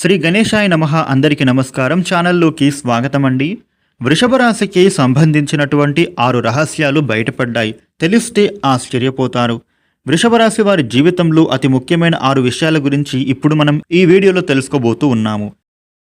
శ్రీ గణేశాయ నమ అందరికీ నమస్కారం. ఛానల్లోకి స్వాగతం అండి వృషభ రాశికి సంబంధించినటువంటి ఆరు రహస్యాలు బయటపడ్డాయి. తెలిస్తే ఆశ్చర్యపోతారు. వృషభ రాశి వారి జీవితంలో అతి ముఖ్యమైన ఆరు విషయాల గురించి ఇప్పుడు మనం ఈ వీడియోలో తెలుసుకోబోతూ ఉన్నాము.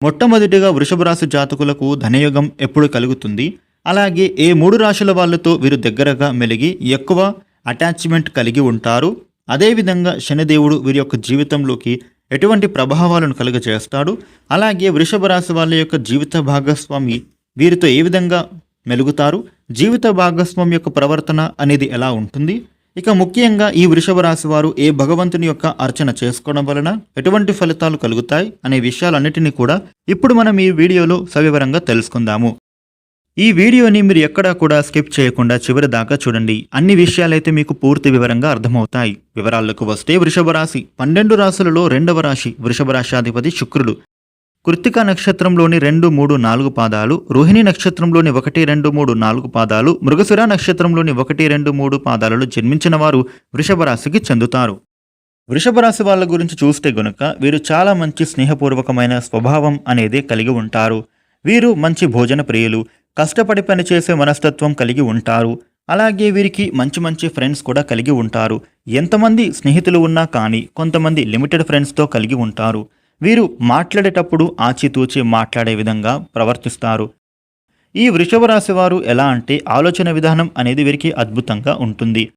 మొట్టమొదటిగా వృషభ రాశి జాతకులకు ధనయోగం ఎప్పుడు కలుగుతుంది? అలాగే ఏ మూడు రాశుల వాళ్ళతో వీరు దగ్గరగా మెలిగి ఎక్కువ అటాచ్మెంట్ కలిగి ఉంటారు? అదేవిధంగా శనిదేవుడు వీరి యొక్క జీవితంలోకి ఎటువంటి ప్రభావాలను కలుగజేస్తాడు? అలాగే వృషభ రాశి వాళ్ళ యొక్క జీవిత భాగస్వామి వీరితో ఏ విధంగా మెలుగుతారు? జీవిత భాగస్వామి యొక్క ప్రవర్తన అనేది ఎలా ఉంటుంది? ఇక ముఖ్యంగా ఈ వృషభ రాశి వారు ఏ భగవంతుని యొక్క అర్చన చేసుకోవడం వలన ఎటువంటి ఫలితాలు కలుగుతాయి? అనే విషయాలన్నిటినీ కూడా ఇప్పుడు మనం ఈ వీడియోలో సవివరంగా తెలుసుకుందాము. ఈ వీడియోని మీరు ఎక్కడా కూడా స్కిప్ చేయకుండా చివరి దాకా చూడండి. అన్ని విషయాలైతే మీకు పూర్తి వివరంగా అర్థమవుతాయి. వివరాలకు వస్తే వృషభ రాశి. పన్నెండు రాశులలో రెండవ రాశి వృషభ రాశాధిపతి శుక్రుడు. కృత్తిక నక్షత్రంలోని రెండు మూడు నాలుగు పాదాలు రోహిణి నక్షత్రంలోని ఒకటి రెండు మూడు నాలుగు పాదాలు మృగశిర నక్షత్రంలోని ఒకటి రెండు మూడు పాదాలలో జన్మించిన వారు వృషభ రాశికి చెందుతారు. వృషభ రాశి వాళ్ళ గురించి చూస్తే గనుక వీరు చాలా మంచి స్నేహపూర్వకమైన స్వభావం అనేది కలిగి ఉంటారు. వీరు మంచి భోజన ప్రియులు కష్టపడి పనిచేసే మనస్తత్వం కలిగి ఉంటారు. అలాగే వీరికి మంచి మంచి ఫ్రెండ్స్ కూడా కలిగి ఉంటారు. ఎంతమంది స్నేహితులు ఉన్నా కానీ కొంతమంది లిమిటెడ్ ఫ్రెండ్స్తో కలిగి ఉంటారు. వీరు మాట్లాడేటప్పుడు ఆచితూచి మాట్లాడే విధంగా ప్రవర్తిస్తారు. ఈ వృషభ రాశి వారు ఎలా అంటే ఆలోచన విధానం అనేది వీరికి అద్భుతంగా ఉంటుంది.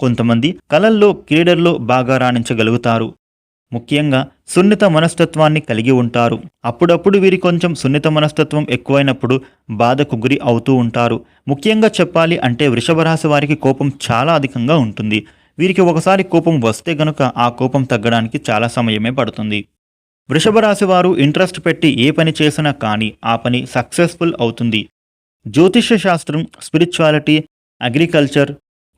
కొంతమంది కళల్లో క్రీడల్లో బాగా రాణించగలుగుతారు. ముఖ్యంగా సున్నిత మనస్తత్వాన్ని కలిగి ఉంటారు. అప్పుడప్పుడు వీరి కొంచెం సున్నిత మనస్తత్వం ఎక్కువైనప్పుడు బాధకు గురి అవుతూ ఉంటారు. ముఖ్యంగా చెప్పాలి అంటే వృషభరాశి వారికి కోపం చాలా అధికంగా ఉంటుంది. వీరికి ఒకసారి కోపం వస్తే గనుక ఆ కోపం తగ్గడానికి చాలా సమయమే పడుతుంది. వృషభరాశి వారు ఇంట్రెస్ట్ పెట్టి ఏ పని చేసినా కానీ ఆ పని సక్సెస్ఫుల్ అవుతుంది. జ్యోతిష్య శాస్త్రం spirituality agriculture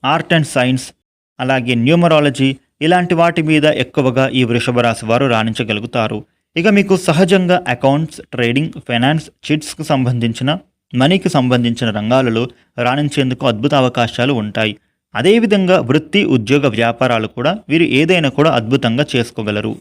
art and science అలాగే న్యూమరాలజీ ఇలాంటి వాటి మీద ఎక్కువగా ఈ వృషభ రాశి వారు రాణించగలుగుతారు. ఇక మీకు సహజంగా అకౌంట్స్ ట్రేడింగ్ ఫైనాన్స్ చిట్స్కు సంబంధించిన మనీకి సంబంధించిన రంగాలలో రాణించేందుకు అద్భుత అవకాశాలు ఉంటాయి. అదేవిధంగా వృత్తి ఉద్యోగ వ్యాపారాలు కూడా వీరు ఏదైనా కూడా అద్భుతంగా చేసుకోగలరు.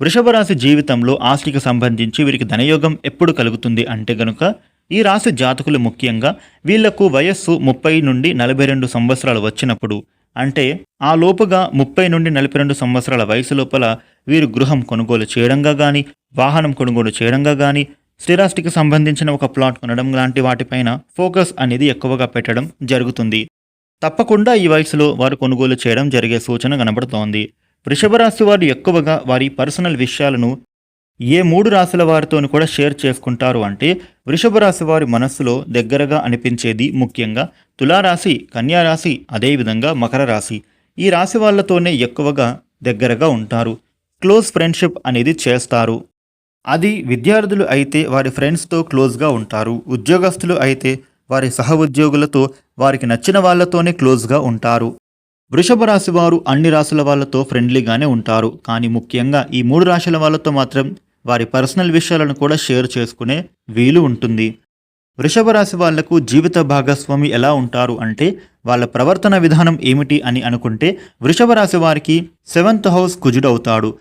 వృషభ రాశి జీవితంలో ఆస్తికి సంబంధించి వీరికి ధనయోగం ఎప్పుడు కలుగుతుంది అంటే గనుక ఈ రాశి జాతకులు ముఖ్యంగా వీళ్ళకు వయస్సు ముప్పై నుండి నలభై రెండు సంవత్సరాలు వచ్చినప్పుడు అంటే ఆ లోపుగా ముప్పై నుండి నలభై రెండు సంవత్సరాల వయసు లోపల వీరు గృహం కొనుగోలు చేయడంగా కానీ వాహనం కొనుగోలు చేయడంగా కానీ స్థిరాస్తికి సంబంధించిన ఒక ప్లాట్ కొనడం లాంటి వాటిపైన ఫోకస్ అనేది ఎక్కువగా పెట్టడం జరుగుతుంది. తప్పకుండా ఈ వయసులో వారు కొనుగోలు చేయడం జరిగే సూచన కనబడుతోంది. వృషభరాశి వారు ఎక్కువగా వారి పర్సనల్ విషయాలను ఏ మూడు రాశుల వారితోని కూడా షేర్ చేసుకుంటారు అంటే వృషభ రాశి వారి మనస్సులో దగ్గరగా అనిపించేది ముఖ్యంగా తులారాశి కన్యారాశి అదేవిధంగా మకర రాశి. ఈ రాశి వాళ్ళతోనే ఎక్కువగా దగ్గరగా ఉంటారు. క్లోజ్ ఫ్రెండ్షిప్ అనేది చేస్తారు. అది విద్యార్థులు అయితే వారి ఫ్రెండ్స్తో క్లోజ్గా ఉంటారు. ఉద్యోగస్తులు అయితే వారి సహ ఉద్యోగులతో వారికి నచ్చిన వాళ్ళతోనే క్లోజ్గా ఉంటారు. వృషభ రాశి వారు అన్ని రాశుల వాళ్ళతో ఫ్రెండ్లీగానే ఉంటారు. కానీ ముఖ్యంగా ఈ మూడు రాశుల వాళ్ళతో మాత్రం వారి పర్సనల్ విషయాలను కూడా షేర్ చేసుకునే వీలు ఉంటుంది. వృషభ రాశి వాళ్ళకు జీవిత భాగస్వామి ఎలా ఉంటారు అంటే వాళ్ళ ప్రవర్తన విధానం ఏమిటి అని అనుకుంటే వృషభ రాశి వారికి సెవెంత్ హౌస్ కుజుడవుతాడు.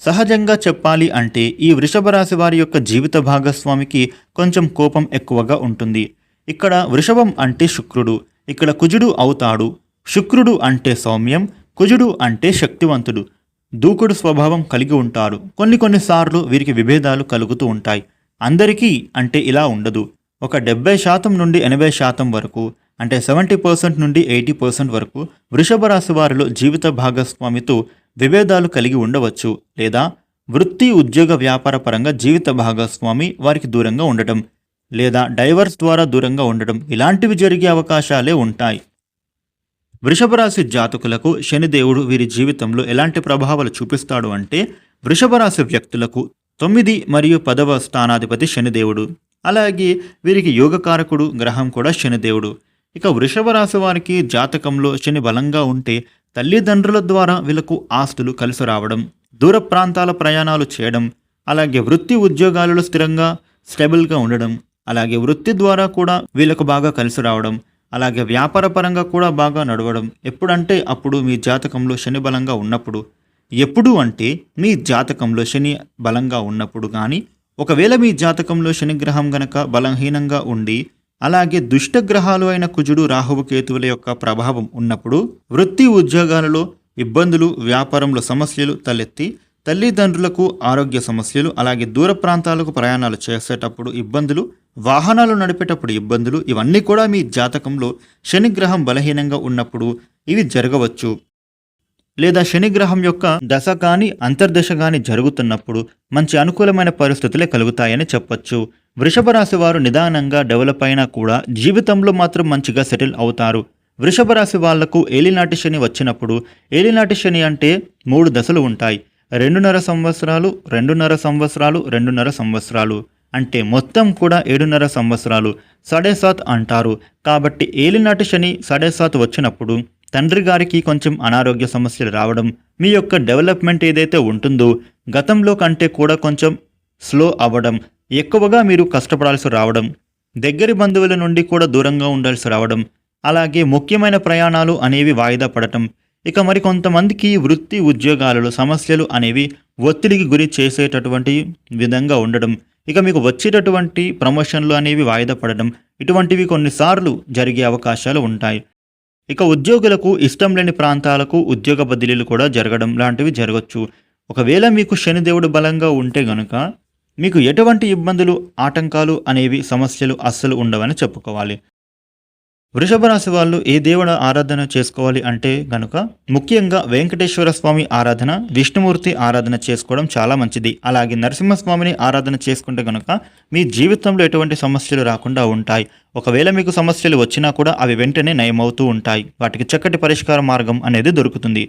సహజంగా చెప్పాలి అంటే ఈ వృషభ రాశి వారి యొక్క జీవిత భాగస్వామికి కొంచెం కోపం ఎక్కువగా ఉంటుంది. ఇక్కడ వృషభం అంటే శుక్రుడు ఇక్కడ కుజుడు అవుతాడు. శుక్రుడు అంటే సౌమ్యం కుజుడు అంటే శక్తివంతుడు. దూకుడు స్వభావం కలిగి ఉంటారు. కొన్ని కొన్నిసార్లు వీరికి విభేదాలు కలుగుతూ ఉంటాయి. అందరికీ అంటే ఇలా ఉండదు. ఒక డెబ్బై శాతం నుండి ఎనభై శాతం వరకు అంటే సెవెంటీ పర్సెంట్ నుండి ఎయిటీ పర్సెంట్ వరకు వృషభ రాశి వారిలో జీవిత భాగస్వామితో విభేదాలు కలిగి ఉండవచ్చు. లేదా వృత్తి ఉద్యోగ వ్యాపార పరంగా జీవిత భాగస్వామి వారికి దూరంగా ఉండటం. లేదా డైవర్స్ ద్వారా దూరంగా ఉండడం ఇలాంటివి జరిగే అవకాశాలే ఉంటాయి. వృషభరాశి జాతకులకు శనిదేవుడు వీరి జీవితంలో ఎలాంటి ప్రభావాలు చూపిస్తాడు అంటే వృషభరాశి వ్యక్తులకు తొమ్మిది మరియు పదవ స్థానాధిపతి శనిదేవుడు. అలాగే వీరికి యోగకారకుడు గ్రహం కూడా శనిదేవుడు. ఇక వృషభ రాశి వారికి జాతకంలో శని బలంగా ఉంటే తల్లిదండ్రుల ద్వారా వీళ్ళకు ఆస్తులు కలిసి రావడం దూర ప్రాంతాల ప్రయాణాలు చేయడం అలాగే వృత్తి ఉద్యోగాలలో స్థిరంగా స్టెబుల్గా ఉండడం అలాగే వృత్తి ద్వారా కూడా వీళ్ళకు బాగా కలిసి రావడం అలాగే వ్యాపార పరంగా కూడా బాగా నడవడం ఎప్పుడంటే అప్పుడు మీ జాతకంలో శని బలంగా ఉన్నప్పుడు. ఎప్పుడు అంటే మీ జాతకంలో శని బలంగా ఉన్నప్పుడు కానీ ఒకవేళ మీ జాతకంలో శనిగ్రహం గనక బలహీనంగా ఉండి అలాగే దుష్ట గ్రహాలు అయిన కుజుడు రాహువు కేతువుల యొక్క ప్రభావం ఉన్నప్పుడు వృత్తి ఉద్యోగాలలో ఇబ్బందులు వ్యాపారంలో సమస్యలు తలెత్తి తల్లిదండ్రులకు ఆరోగ్య సమస్యలు అలాగే దూర ప్రాంతాలకు ప్రయాణాలు చేసేటప్పుడు ఇబ్బందులు వాహనాలు నడిపేటప్పుడు ఇబ్బందులు ఇవన్నీ కూడా మీ జాతకంలో శనిగ్రహం బలహీనంగా ఉన్నప్పుడు ఇవి జరగవచ్చు. లేదా శనిగ్రహం యొక్క దశ కానీ అంతర్దశ కానీ జరుగుతున్నప్పుడు మంచి అనుకూలమైన పరిస్థితులే కలుగుతాయని చెప్పొచ్చు. వృషభ రాశి వారు నిదానంగా డెవలప్ అయినా కూడా జీవితంలో మాత్రం మంచిగా సెటిల్ అవుతారు. వృషభ రాశి వాళ్ళకు ఏలినాటి శని వచ్చినప్పుడు ఏలినాటి శని అంటే మూడు దశలు ఉంటాయి. రెండున్నర సంవత్సరాలు రెండున్నర సంవత్సరాలు రెండున్నర సంవత్సరాలు. అంటే మొత్తం కూడా ఏడున్నర సంవత్సరాలు. సడే సాత్ అంటారు. కాబట్టి ఏలినాటి శని సడే సాత్ వచ్చినప్పుడు తండ్రి గారికి కొంచెం అనారోగ్య సమస్యలు రావడం మీ యొక్క డెవలప్మెంట్ ఏదైతే ఉంటుందో గతంలో కంటే కూడా కొంచెం స్లో అవ్వడం ఎక్కువగా మీరు కష్టపడాల్సి రావడం దగ్గరి బంధువుల నుండి కూడా దూరంగా ఉండాల్సి రావడం అలాగే ముఖ్యమైన ప్రయాణాలు అనేవి వాయిదా పడటం ఇక మరి కొంతమందికి వృత్తి ఉద్యోగాలలో సమస్యలు అనేవి ఒత్తిడికి గురి చేసేటటువంటి విధంగా ఉండడం ఇక మీకు వచ్చేటటువంటి ప్రమోషన్లు అనేవి వాయిదా పడడం ఇటువంటివి కొన్నిసార్లు జరిగే అవకాశాలు ఉంటాయి. ఇక ఉద్యోగులకు ఇష్టం లేని ప్రాంతాలకు ఉద్యోగ బదిలీలు కూడా జరగడం లాంటివి జరగచ్చు. ఒకవేళ మీకు శనిదేవుడు బలంగా ఉంటే గనుక మీకు ఎటువంటి ఇబ్బందులు ఆటంకాలు అనేవి సమస్యలు అస్సలు ఉండవని చెప్పుకోవాలి. వృషభ రాశి వాళ్ళు ఏ దేవుడు ఆరాధన చేసుకోవాలి అంటే గనుక ముఖ్యంగా వెంకటేశ్వర స్వామి ఆరాధన విష్ణుమూర్తి ఆరాధన చేసుకోవడం చాలా మంచిది. అలాగే నరసింహస్వామిని ఆరాధన చేసుకుంటే గనుక మీ జీవితంలో ఎటువంటి సమస్యలు రాకుండా ఉంటాయి. ఒకవేళ మీకు సమస్యలు వచ్చినా కూడా అవి వెంటనే నయమవుతూ ఉంటాయి. వాటికి చక్కటి పరిష్కార మార్గం అనేది దొరుకుతుంది.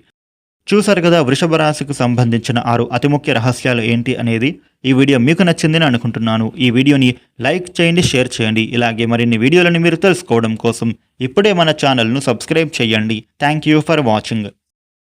చూసారు కదా వృషభ రాశికి సంబంధించిన ఆరు అతి ముఖ్య రహస్యాలు ఏంటి అనేది? ఈ వీడియో మీకు నచ్చిందని అనుకుంటున్నాను. ఈ వీడియోని లైక్ చేయండి షేర్ చేయండి. ఇలాగే మరిన్ని వీడియోలను మీరు తెలుసుకోవడం కోసం ఇప్పుడే మన ఛానల్ను సబ్స్క్రైబ్ చేయండి. Thank you for watching.